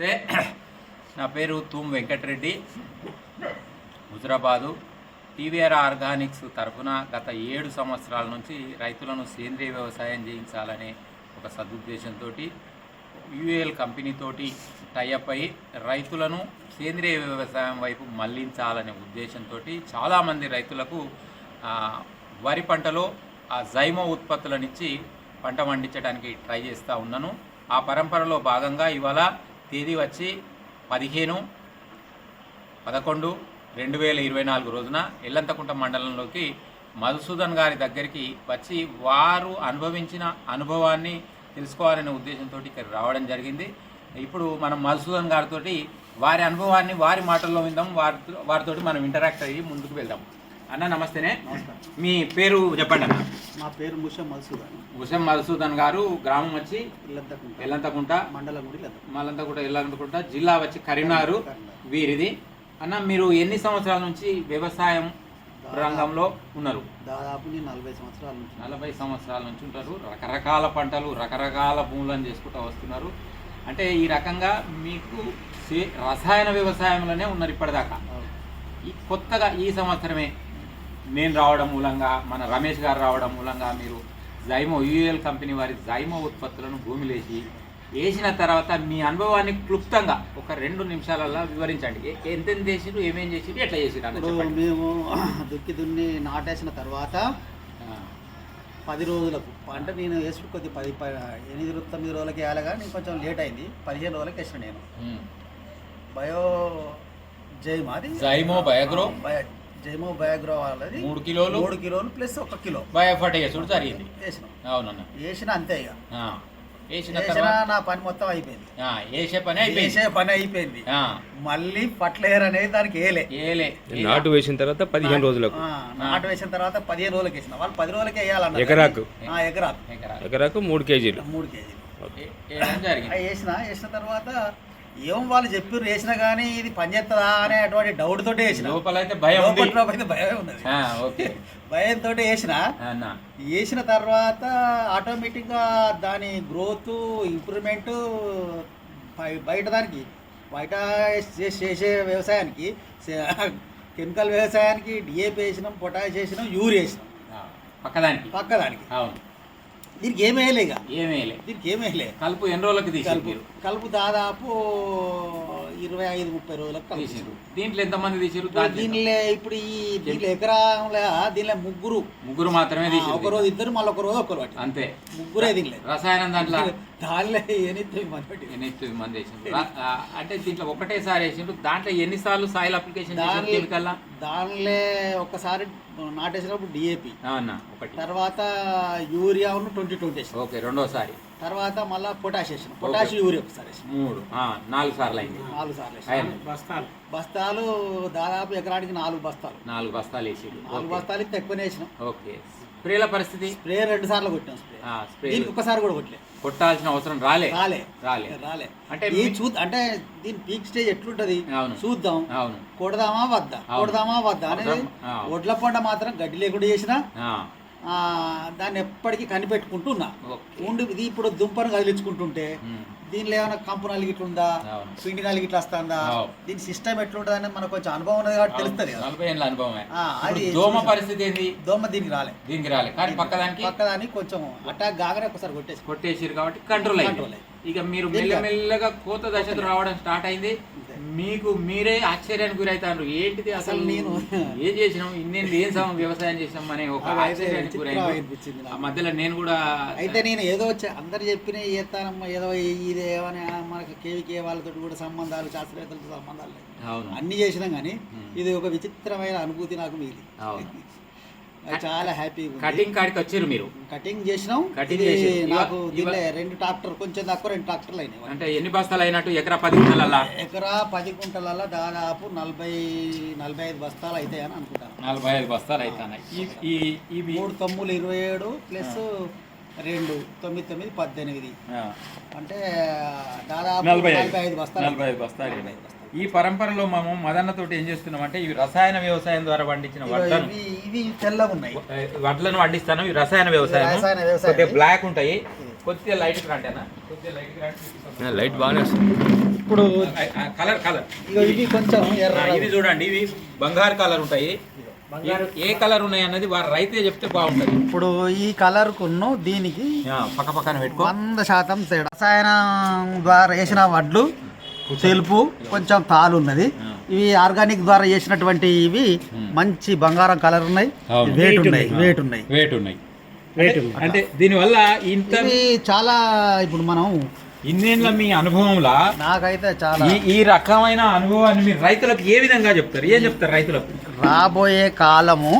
అయితే నా పేరు తూమ్ వెంకటరెడ్డి. హుజరాబాదు. టీవీఆర్ ఆర్గానిక్స్ తరఫున గత ఏడు సంవత్సరాల నుంచి రైతులను సేంద్రియ వ్యవసాయం చేయించాలనే ఒక సదుద్దేశంతో యుఏఎల్ కంపెనీతోటి టైఅప్ అయి రైతులను సేంద్రియ వ్యవసాయం వైపు మళ్ళించాలనే ఉద్దేశంతో చాలామంది రైతులకు వరి పంటలో ఆ జైమో ఉత్పత్తులనిచ్చి పంట పండించడానికి ట్రై చేస్తూ ఉన్నాను. ఆ పరంపరలో భాగంగా ఇవాళ తేదీ వచ్చి పదిహేను పదకొండు రెండు వేల ఇరవై నాలుగు రోజున ఎల్లంతకుంట మండలంలోకి మధుసూదన్ గారి దగ్గరికి వచ్చి వారు అనుభవించిన అనుభవాన్ని తెలుసుకోవాలనే ఉద్దేశంతో ఇక్కడ రావడం జరిగింది. ఇప్పుడు మనం మధుసూదన్ గారితో వారి అనుభవాన్ని వారి మాటల్లో విందాం. వారితో వారితోటి మనం ఇంటరాక్ట్ అయ్యి ముందుకు వెళ్దాం. అన్న నమస్తేనే. మీ పేరు చెప్పండి అన్న. మా పేరు ముషం మధుసూదన్ హుసేన్ మధుసూదన్ గారు గ్రామం వచ్చి ఎల్లంతకుంట మండలం మలంతకుంట ఎల్లంతకుంట జిల్లా వచ్చి కరీంనగర్ వీరిది. అన్న మీరు ఎన్ని సంవత్సరాల నుంచి వ్యవసాయం రంగంలో ఉన్నారు? దాదాపు నలభై సంవత్సరాల నుంచి. నలభై సంవత్సరాల నుంచి ఉంటారు. రకరకాల పంటలు రకరకాల భూములను చేసుకుంటూ వస్తున్నారు. అంటే ఈ రకంగా మీకు రసాయన వ్యవసాయంలోనే ఉన్నారు ఇప్పటిదాకా. ఈ కొత్తగా ఈ సంవత్సరమే నేను రావడం మూలంగా మన రమేష్ గారు రావడం మూలంగా మీరు జైమో యూఎల్ కంపెనీ వారి జైమో ఉత్పత్తులను భూమిలేసి వేసిన తర్వాత మీ అనుభవాన్ని క్లుప్తంగా ఒక రెండు నిమిషాలలో వివరించండి. ఎంతెంత చేసిరు ఏమేం చేసిరు ఎట్లా చెప్పండి. మేము దుక్కి దున్ని నాటేసిన తర్వాత పది రోజులకు అంటే నేను వేసుడు కొద్ది పది ఎనిమిది తొమ్మిది రోజులకి వేయాలిగా నేను కొంచెం లేట్ అయింది. పదిహేను రోజులకి వేసిన నేను. బయో జైమా అది? Zyme biogrow bio zyme biogrow వాళ్ళది. మూడు కిలోలు? మూడు కిలోలు ప్లస్ ఒక కిలో. బయోఫర్ట్ వేసుడు జరిగింది వేసినాం. అవునన్న. వేసిన అంతే ఇక. ఆ, వేసిన నా పని మొత్తం అయిపోయింది. ఆ, వేసే పని అయిపోయింది. వేసే పని అయిపోయింది. ఆ, మళ్ళీ పట్లేరు అనేది దానికి వేయలే ఏలే. నాటు వేసిన తర్వాత పదిహేను రోజులకు. ఆ, నాటు వేసిన తర్వాత పదిహేను రోజులకి వేసిన. వాళ్ళు పది రోజులకి వేయాలన్నారు. ఎకరాకు. ఆ, ఎకరాకు. ఎకరా ఎకరాకు మూడు కేజీలు. మూడు కేజీలు. వేసిన వేసిన తర్వాత ఏం వాళ్ళు చెప్పారు వేసినా కానీ ఇది పనిచేస్తుందా అనే అటువంటి డౌట్ తోటి వేసిన భయం ఉంది. లోపల అయితే భయమే ఉన్నది. ఆ, ఓకే. భయంతో వేసిన వేసిన తర్వాత ఆటోమేటిక్గా దాని గ్రోత్ ఇంప్రూవ్మెంట్ బయట దానికి బయట చేసే వ్యవసాయానికి కెమికల్ వ్యవసాయానికి డిఏపి వేసినాం పొటాష్ వేసినాం యూరియా వేసినాం. పక్కదానికి. పక్క దానికి అవును. దీనికి ఏమి వేయలే ఇక. ఏమేలే దీనికి ఏమి వేయలే. కలుపు ఎన్ని రోజులకి తీసి కలుపు దాదాపు ఇరవై ఐదు ముప్పై రోజులకు తీసిరు దీంట్లో ఎంతమంది తీసిరు దీనిలో ఇప్పుడు ఈ దీనిలో ఎకరాల దీనిలో ముగ్గురు. ముగ్గురు మాత్రమే తీసిరు ఒక రోజు ఇద్దరు మళ్ళీ ఒక రోజు ఒకరు పట్టి అంతే. ముగ్గురే దీనిలే రసాయనం దాంట్లో? దానిలో ఎనిమిది మంది పట్టి ఎన్ని తొమ్మిది మంది వేసిండ్రు అంటే దీంట్లో ఒకటేసారి వేసిండ్రు దాంట్లో ఎన్నిసార్లు సాయిల్ అప్లికేషన్ చేసిండ్రు దానిలో ఒకసారి నాటేసినప్పుడు డిఏపి. అవునా? ఒకటి. తర్వాత యూరియా ట్వంటీ ట్వంటీ ఓకే రెండోసారి. తర్వాత మళ్ళీ పొటాష్ వేసిన. పొటాష్ యూరియా ఒకసారి వేసిన. మూడు. ఆ, నాలుగు సార్లు అయింది. నాలుగు సార్లు వేసిన. అయింది. బస్తాలు. దాదాపు ఎకరానికి నాలుగు బస్తాలు. నాలుగు బస్తాలు వేసిండ్రు నాలుగు ఓకే. బస్తాలు ఇంత ఎక్కువనే వేసినాం. ఓకే. స్ప్రేల పరిస్థితి? స్ప్రే రెండు సార్లు కొట్టాం స్ప్రే. ఆ, స్ప్రే దీనికి ఒకసారి కూడా కొట్టలే. కొట్టాల్సిన అవసరం రాలే. రాలే. రాలే. రాలే. అంటే ఈ మీ- చూ అంటే దీని పీక్ స్టేజ్ ఎట్లుంటది? అవును. చూద్దాం. అవును. కొడదామా వద్దా? అవును. కొడదామా వద్దా అనేది ఆ. ఒడ్ల పంట మాత్రం గడ్డి లేకుండా చేసినా ఆ, దాన్ని ఎప్పటికీ కనిపెట్టుకుంటున్నా. ఓకే. ఉండి ఇది ఇప్పుడు దుంపను కదిలించుకుంటుంటే దీనిలో ఏమైనా కంపు అవును. పిండి నలిగి ఇట్లా వస్తుందా. దీని సిస్టమ్ ఎట్లుంటుంది అని మనకు కొంచెం అనుభవం ఉన్నది కాబట్టి తెలుస్తుంది కదా. నలభై ఏళ్ళ అనుభవమే. అది దోమ. పరిస్థితి ఏంది? దోమ దీనికి రాలే. దీనికి రాలే. కానీ పక్కదానికి? పక్కదాన్ని కొంచెం అటాక్ కాగానే ఒకసారి కొట్టేసి కొట్టేసిరు కాబట్టి కంట్రోల్ Control అయింది. ఇక మీరు మెల్లమెల్లగా కోత దశకు రావడం స్టార్ట్ అయింది. మీకు మీరే ఆశ్చర్యానికి గురవుతారు ఏంటిది అసలు నేను- ఏం చేసినాం? ఇన్నేళ్ళు ఏం సమయం వ్యవసాయం చేసాం అనే ఒక ఆశ్చర్యానికి గురైంది. ఆ మధ్యలో నేను కూడా అయితే నేను ఏదో అందరు చెప్పిన చేస్తానమ్మా. ఏదో ఇది ఏమని మనకి కేవీకే వాళ్ళతో కూడా సంబంధాలు శాస్త్రవేత్తలతో సంబంధాలు అవును. అన్ని చేసినాం కానీ. ఇది ఒక విచిత్రమైన అనుభూతి నాకు మిగిలి అవును. చాలా హ్యాపీగా. కటింగ్ కాడికి వచ్చారు మీరు? కటింగ్ చేసినాం. కటింగ్. ఇవ- నాకు రెండు ట్రాక్టర్ కొంచెం తక్కువ రెండు ట్రాక్టర్లు అయినాయి. అంటే ఎన్ని బస్తాలు అయినట్టు? ఎకరా పది గుంటలల్లా ఎకరా పది కుంటలలో దాదాపు నలభై నలభై ఐదు బస్తాలు అవుతాయని అనుకుంటాను నలభై ఐదు బస్తాలు అవుతున్నాయి ఈ- ఈ ఇవి మూడు తమ్ములు ఇరవై ఏడు ప్లస్ రెండు తొమ్మిది తొమ్మిది పద్దెనిమిది. అంటే దాదాపు నలభై ఐదు. బస్తాలు నలభై ఐదు బస్తాలు ఈ పరంపరలో మేము మదన్నతోటి ఏం చేస్తున్నాం అంటే ఇవి రసాయన వ్యవసాయం ద్వారా పండించిన వడ్లను ఇవి ఇవి తెల్లగా ఉన్నాయి. వడ్లను పండిస్తాను. ఇవి రసాయన వ్యవసాయం. కొద్దిగా బ్లాక్ ఉంటాయి. కొద్దిగా లైట్ అన్న కొద్దిగా లైట్ రండి లైట్ బాగానే వస్తుంది. ఇప్పుడు కలర్ కలర్ ఇవి కొంచెం ఇవి చూడండి ఇవి బంగారు కలర్ ఉంటాయి. బంగారు- ఏ కలర్ ఉన్నాయి అన్నది వారు రైతే చెప్తే బాగుంటుంది. ఇప్పుడు ఈ కలర్ కును దీనికి పక్క పక్కన పెట్టుకో. వంద శాతం తేడా. రసాయనం ద్వారా వేసిన వడ్లు తెలుపు కొంచెం తాలు ఉన్నది. ఇవి ఆర్గానిక్ ద్వారా చేసినటువంటి ఇవి మంచి బంగారం కలర్ ఉన్నాయి. వేట్ ఉన్నాయి వేట్ ఉన్నాయి. వేట్ ఉన్నాయి. అంటే దీనివల్ల ఇంత చాలా ఇప్పుడు మనం ఇన్నేళ్ళ మీ అనుభవంలా నాకైతే చాలా ఈ ఈ రకమైన అనుభవాన్ని మీరు రైతులకు ఏ విధంగా చెప్తారు? ఏం చెప్తారు రైతులకు? రాబోయే కాలము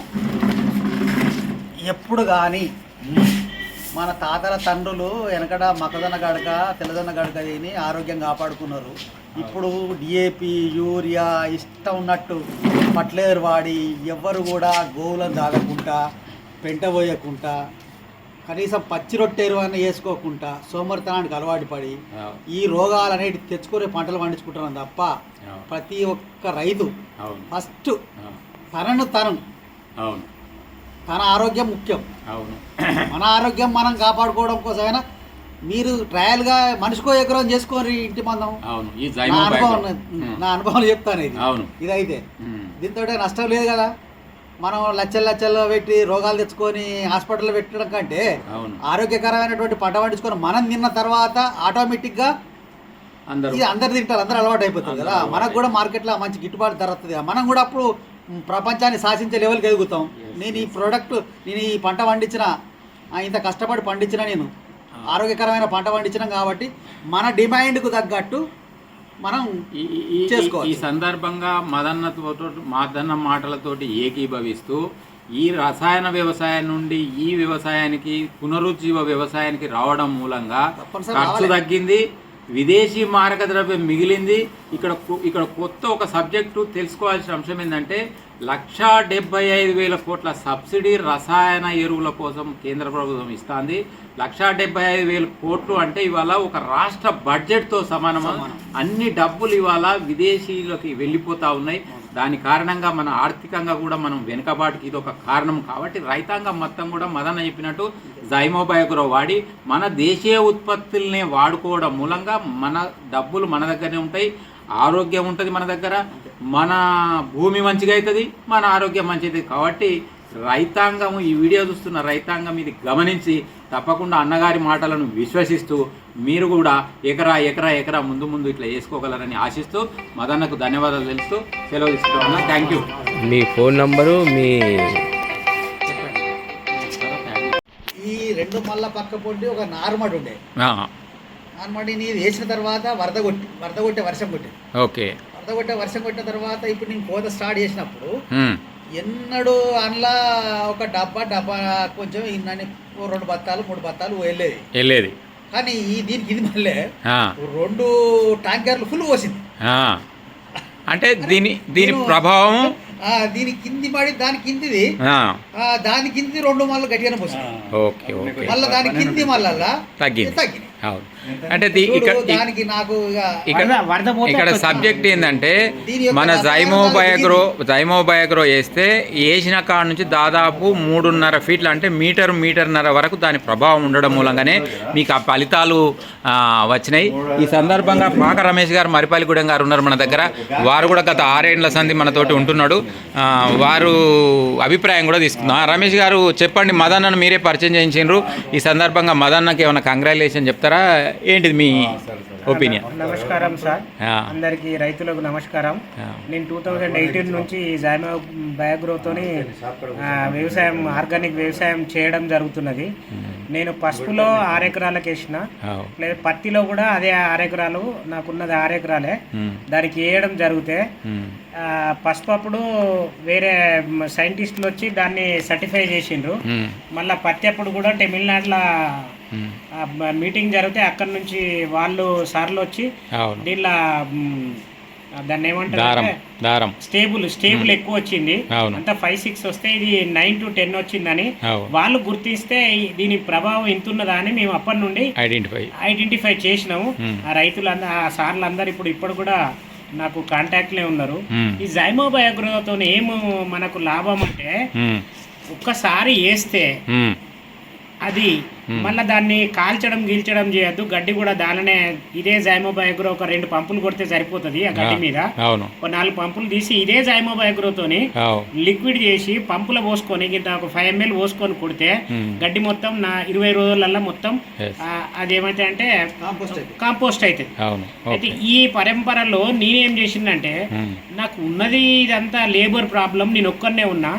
ఎప్పుడు కానీ మన తాతల తండ్రులు వెనకడ మొక్కజొన్న గడక తెల్లజొన్న గడక తిని ఆరోగ్యం కాపాడుకున్నారు. ఇప్పుడు డిఏపి యూరియా ఇష్టం ఉన్నట్టు పట్లేరు వాడి ఎవ్వరు కూడా గోవులను తాగకుండా పెంట పోయకుండా కనీసం పచ్చి రొట్టెరు అని వేసుకోకుండా సోమరితనానికి అలవాటు పడి ఈ రోగాలు అనేవి తెచ్చుకునే పంటలు పండించుకుంటున్నాం తప్ప ప్రతి ఒక్క రైతు ఫస్ట్ తనను తను అవును. తన ఆరోగ్యం ముఖ్యం. అవును. మన ఆరోగ్యం మనం కాపాడుకోవడం కోసమైనా మీరు ట్రయల్గా మనిషికో ఎకరం చేసుకోరి ఇంటి మందం. అవును ఈ నా అనుభవం. నా అనుభవం చెప్తాను ఇది. అవును. ఇదైతే. దీంతో నష్టం లేదు కదా. మనం లచ్చలు లచ్చల్లో పెట్టి రోగాలు తెచ్చుకొని హాస్పిటల్లో పెట్టడం కంటే అవును. ఆరోగ్యకరమైనటువంటి పంట పండించుకొని మనం తిన్న తర్వాత ఆటోమేటిక్గా అందరూ ఇది అందరు తింటారు అందరూ అలవాటు అయిపోతుంది కదా మనకు కూడా మార్కెట్లో మంచి గిట్టుబాటు ధర. మనం కూడా అప్పుడు ప్రపంచాన్ని శాసించే లెవెల్కి ఎదుగుతాం. నేను ఈ ప్రోడక్ట్ నేను ఈ పంట పండించిన ఇంత కష్టపడి పండించిన నేను. ఆరోగ్యకరమైన పంట పండించినాం కాబట్టి మన డిమాండ్కు తగ్గట్టు మనం ఈ- సందర్భంగా మదన్నతో మదన్న మాటలతోటి ఏకీభవిస్తూ ఈ రసాయన వ్యవసాయం నుండి ఈ వ్యవసాయానికి పునరుజ్జీవ వ్యవసాయానికి రావడం మూలంగా ఖర్చు. తగ్గింది. విదేశీ మారక ద్రవ్యం మిగిలింది. ఇక్కడ ఇక్కడ కొత్త ఒక సబ్జెక్టు తెలుసుకోవాల్సిన అంశం ఏంటంటే లక్షా డెబ్బై ఐదు వేల కోట్ల సబ్సిడీ రసాయన ఎరువుల కోసం కేంద్ర ప్రభుత్వం ఇస్తుంది. లక్షా డెబ్బై ఐదు వేల కోట్లు అంటే ఇవాళ ఒక రాష్ట్ర బడ్జెట్తో సమానం. అన్ని డబ్బులు ఇవాళ విదేశీయులకి వెళ్ళిపోతా ఉన్నాయి. దాని కారణంగా మన ఆర్థికంగా కూడా మనం వెనుకబాటుకి ఇది ఒక కారణం కాబట్టి రైతాంగం మొత్తం కూడా మదన చెప్పినట్టు జైమోబయోగ్రో వాడి మన దేశీయ ఉత్పత్తుల్ని వాడుకోవడం మూలంగా మన డబ్బులు మన దగ్గరనే ఉంటాయి ఆరోగ్యం ఉంటుంది మన దగ్గర మన భూమి మంచిగా అవుతుంది మన ఆరోగ్యం మంచిది కాబట్టి రైతాంగం ఈ వీడియో చూస్తున్న రైతాంగం ఇది గమనించి తప్పకుండా అన్నగారి మాటలను విశ్వసిస్తూ మీరు కూడా ఎకరా ఎకరా ఎకరా ముందు ముందు ఇట్లా వేసుకోగలరని ఆశిస్తూ మదన్నకు ధన్యవాదాలు తెలుస్తూ సెలవు తీసుకుంటున్నా థ్యాంక్ యూ మీ ఫోన్ నంబరు మీ ఈ రెండు మళ్ళా పక్క పొంటి ఒక నార్మడి ఉండే. నార్మడి నీరు వేసిన తర్వాత వరద కొట్టి వరద కొట్టే వర్షం కొట్టింది. ఓకే. వరద కొట్టే వర్షం కొట్టిన తర్వాత ఇప్పుడు నేను కోత స్టార్ట్ చేసినప్పుడు ఎన్నడూ అందులో ఒక డబ్బా డబ్బా కొంచెం ఇన్నని ఓ రెండు బత్తాలు మూడు బత్తాలు వెళ్ళేది. వెళ్ళేది. కానీ ఈ దీనికి ఇది మళ్ళీ రెండు ట్యాంకర్లు ఫుల్ పోసింది. అంటే దీని దీని ప్రభావం? ఆ, దీని కింది పడి దాని కిందిది దాని కింది రెండు మళ్ళీ గట్టిగానే పోసింది. Okay okay. మళ్ళీ దాని కింది మళ్ళా తగ్గింది. తగ్గింది. అవును. అంటే ఇక్కడ దానికి నాకు ఇక్కడ సబ్జెక్ట్ ఏంటంటే మన జైమోబయోగ్రో జైమోబయోగ్రో వేస్తే వేసిన కాడ నుంచి దాదాపు మూడున్నర ఫీట్లు అంటే మీటర్ మీటర్న్నర వరకు దాని ప్రభావం ఉండడం మూలంగానే మీకు ఆ ఫలితాలు వచ్చినాయి. ఈ సందర్భంగా పాక రమేష్ గారు మరిపాలిగూడెం గారు ఉన్నారు మన దగ్గర. వారు కూడా గత ఆరేండ్ల సంధి మనతోటి ఉంటున్నాడు. వారు అభిప్రాయం కూడా తీసుకుందాం. ఆ, రమేష్ గారు చెప్పండి మదన్నను మీరే పరిచయం చేయించారు ఈ సందర్భంగా మదన్నకి ఏమైనా కంగ్రాచులేషన్ చెప్తారా? ఏంటిది మీ ఒపీనియన్? నమస్కారం సార్. అందరికీ రైతులకు నమస్కారం. నేను టూ థౌజండ్ ఎయిటీన్ నుంచి జామా బయోగ్రోతోని వ్యవసాయం ఆర్గానిక్ వ్యవసాయం చేయడం జరుగుతున్నది. నేను పసుపులో ఆరు ఎకరాలకు వేసిన. లేదా పత్తిలో కూడా అదే ఆరు ఎకరాలు నాకున్నది ఆరు ఎకరాలే. ఉమ్. దానికి వేయడం జరిగితే పసుపు అప్పుడు వేరే సైంటిస్టులు వచ్చి దాన్ని సర్టిఫై చేసిండ్రు. మళ్ళీ పత్తి అప్పుడు కూడా తమిళనాడులో మీటింగ్ జరిగితే అక్కడ నుంచి వాళ్ళు సార్లు వచ్చి దీనిలో దాన్ని ఏమంటారు స్టేబుల్ స్టేబుల్ ఎక్కువ వచ్చింది. అంతా ఫైవ్ సిక్స్ వస్తే ఇది నైన్ టు టెన్ వచ్చిందని వాళ్ళు గుర్తిస్తే దీని ప్రభావం ఇంతున్నదా అని మేము అప్పటి నుండి ఐడెంటిఫై ఐడెంటిఫై చేసినాము. ఆ రైతులందరూ ఆ సార్లు అందరు ఇప్పుడు ఇప్పుడు కూడా నాకు కాంటాక్ట్లే ఉన్నారు మ్మ్. ఈ జైమో బయోగ్రోతో ఏం మనకు లాభం అంటే. ఒక్కసారి వేస్తే. అది మళ్ళీ దాన్ని కాల్చడం గీల్చడం చేయొద్దు. గడ్డి కూడా దానినే ఇదే జైమో బయోగ్రో ఒక రెండు పంపులు కొడితే సరిపోతుంది ఆ గడ్డి మీద. అవును. ఒక నాలుగు పంపులు తీసి ఇదే జైమో బయోగ్రోతోని అవు. లిక్విడ్ చేసి పంపులో పోసుకొని ఇంత ఒక ఫైవ్ ఎంఎల్ పోసుకొని కొడితే. గడ్డి మొత్తం నా ఇరవై రోజులల్లో మొత్తం. ఆ, అదేమైతే అంటే కాంపోస్ట్ అవుతుంది అవును. అయితే ఈ పరంపరలో నేనేం చేసిందంటే. నాకు ఉన్నది ఇదంతా లేబర్ ప్రాబ్లం నేను ఒక్కనే ఉన్నా.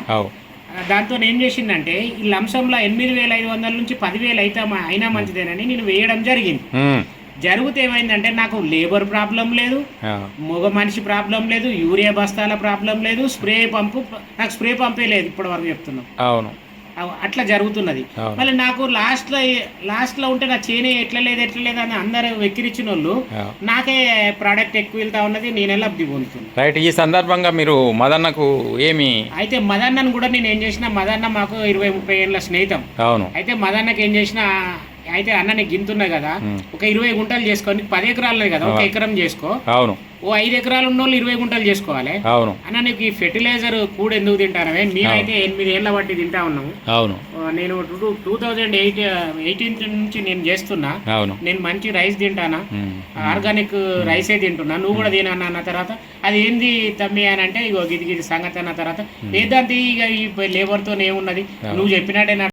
దాంతో ఏం చేసిందంటే ఈ లంసంలో ఎనిమిది వేల ఐదు వందల నుంచి పదివేలు అయితే అయినా మంచిదేనని నేను వేయడం జరిగింది మ్మ్. జరిగితే ఏమైందంటే నాకు లేబర్ ప్రాబ్లం లేదు. మగ మనిషి ప్రాబ్లం లేదు యూరియా బస్తాల ప్రాబ్లం లేదు స్ప్రే పంపు నాకు స్ప్రే పంపే లేదు ఇప్పటి వరకు చెప్తున్నాం అవును అవ్- అట్లా జరుగుతున్నది. మళ్ళీ నాకు లాస్ట్లో లాస్ట్లో ఉంటే నా చేనే ఎట్లా లేదు ఎట్లా లేదు అని అందరూ వెక్కిరించిన వాళ్ళు. నాకే ప్రోడక్ట్ ఎక్కువ వెళ్తా ఉన్నది నేనే లబ్ధి పొందుతున్నాను రైట్ ఈ సందర్భంగా మీరు మదన్నకు ఏమి అయితే మదన్నను కూడా నేను ఏం చేసిన మదన్న మాకు ఇరవై ముప్పై ఏళ్ళ స్నేహితం అవును అయితే మదన్నకి ఏం చేసిన అయితే అన్న నీకు గింతున్నా కదా. ఒక ఇరవై గుంటలు చేసుకో నీకు పది ఎకరాలు కదా ఒక. ఎకరం చేసుకో అవును ఓ ఐదు ఎకరాలు ఉన్న వాళ్ళు ఇరవై గుంటలు చేసుకోవాలి. అవును. అన్న నీకు ఈ ఫెర్టిలైజర్ కూడా ఎందుకు తింటానవే? మేమైతే ఎనిమిది ఏళ్ళ బట్టి తింటా ఉన్నాము. అవును. నేను two two thousand eight eighteen నుంచి నేను చేస్తున్నా. అవును. నేను మంచి రైస్ తింటానా. ఆర్గానిక్ రైసే తింటున్నా. నువ్వు కూడా తినన్నా అన్న తర్వాత అది ఏంది తమ్మి అని అంటే ఇగో గిది గిది సంగతి అన్న తర్వాత ఏదంతి ఇక ఈ లేబర్తో ఏమున్నది నువ్వు చెప్పినట్టే నా